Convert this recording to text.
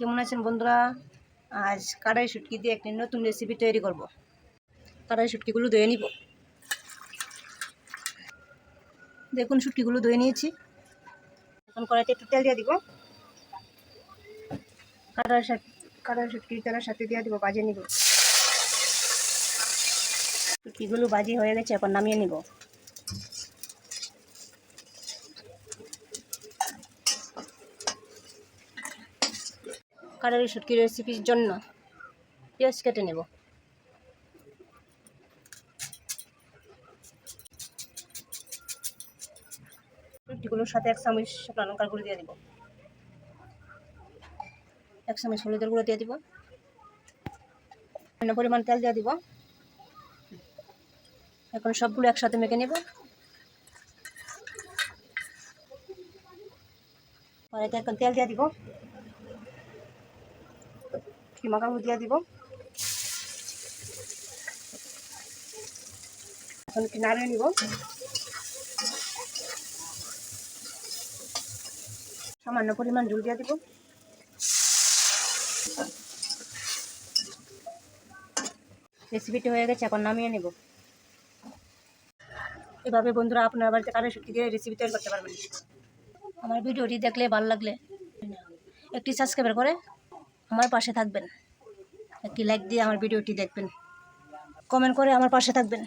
কেমন আছেন বন্ধুরা? আজ কাড়াই শুটকি দিয়ে একটি নতুন রেসিপি তৈরি করব। কাড়াই শুটকিগুলো ধুয়ে নিব। দেখুন, শুটকিগুলো ধুয়ে নিয়েছি। এখন কড়াইতে একটু তেল দিয়ে দিব। সাথে কাটার শুটকি তেলের সাথে দিয়ে দিব বাজে নিব। শুটকিগুলো বাজি হয়ে গেছে, এখন নামিয়ে নিব। কাটারি শুটকি রেসিপির জন্য? পেঁয়াজ কেটে নেব। শুটকিগুলোর সাথে এক চামচ শুকনো লঙ্কার গুঁড়ো দিয়ে দিব। এক চামচ হলুদের গুঁড়ো দিয়ে দিব। পরিমাণ তেল দিয়ে দিব। এখন সবগুলো একসাথে মেখে নেব। কড়াইতে এখন তেল দিয়ে দিব। কিমা কাপড় দিয়ে দিব। এখন নাড়িয়ে নিব। সামান্য পরিমাণ জল দিয়ে দিব। রেসিপিটি হয়ে গেছে, এখন নামিয়ে নেব। এভাবে বন্ধুরা আপনার বাড়িতে কারও শুকি দিয়ে রেসিপি তৈরি করতে পারবেন। আমার ভিডিওটি দেখলে ভালো লাগলে একটি সাবস্ক্রাইবার করে আমার পাশে থাকবেন। একটি লাইক দিয়ে আমার ভিডিওটি দেখবেন। কমেন্ট করে আমার পাশে থাকবেন।